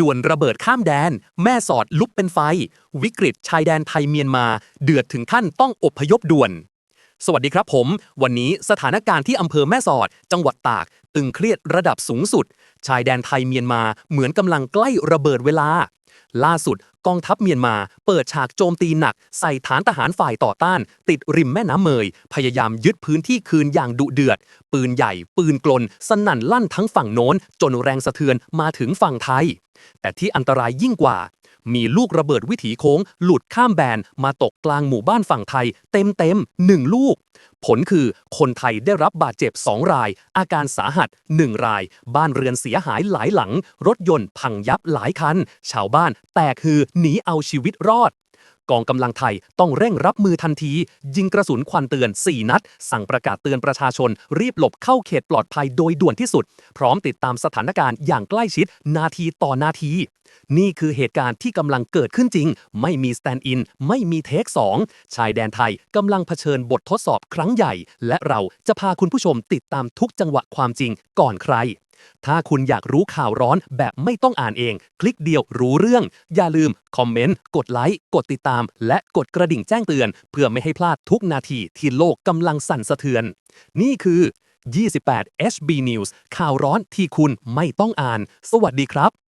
ด่วนระเบิดข้ามแดน แม่สอดลุบเป็นไฟ วิกฤตชายแดนไทยเมียนมา เดือดถึงขั้นต้องอบพยพด่วน สวัสดีครับผม วันนี้สถานการณ์ที่อำเภอแม่สอด จังหวัดตาก ตึงเครียดระดับสูงสุด ชายแดนไทยเมียนมาเหมือนกำลังใกล้ระเบิดเวลา ล่าสุดกองทัพเมียนมาเปิดฉากโจมตีหนัก ใส่ฐานทหารฝ่ายต่อต้าน ติดริมแม่น้ำเมย พยายามยึดพื้นที่คืนอย่างดุเดือด ปืนใหญ่ ปืนกลน สนั่นลั่นทั้งฝั่งโน้น จนแรงสะเทือนมาถึงฝั่งไทย แต่ที่อันตรายยิ่งกว่า มีลูกระเบิดวิถีโค้ง หลุดข้ามแบนมาตกกลางหมู่บ้านฝั่งไทย เต็มเต็มๆหนึ่งลูก ผลคือคนไทยได้รับบาดเจ็บ 2 ราย อาการสาหัส 1 ราย บ้านเรือนเสียหายหลายหลัง รถยนต์พังยับหลายคัน ชาวบ้านแตกคือหนีเอาชีวิตรอด กองกำลังไทยต้องเร่งรับมือทันที ยิงกระสุนควันเตือน 4 นัด สั่งประกาศเตือนประชาชน รีบหลบเข้าเขตปลอดภัยโดยด่วนที่สุด พร้อมติดตามสถานการณ์อย่างใกล้ชิด นาทีต่อนาที นี่คือเหตุการณ์ที่กำลังเกิดขึ้นจริง ไม่มีสแตนด์อิน ไม่มีเทค 2 ชายแดนไทยกำลังเผชิญบททดสอบครั้งใหญ่ และเราจะพาคุณผู้ชมติดตามทุกจังหวะความจริงก่อนใคร ถ้าคุณอยากรู้ข่าวร้อนแบบไม่ต้องอ่านเอง คลิกเดียวรู้เรื่อง อย่าลืม คอมเมนต์ กดไลค์ กดติดตาม และกดกระดิ่งแจ้งเตือน เพื่อไม่ให้พลาดทุกนาทีที่โลกกำลังสั่นสะเทือน นี่คือ 28 HB News ข่าวร้อนที่คุณไม่ต้องอ่าน สวัสดีครับ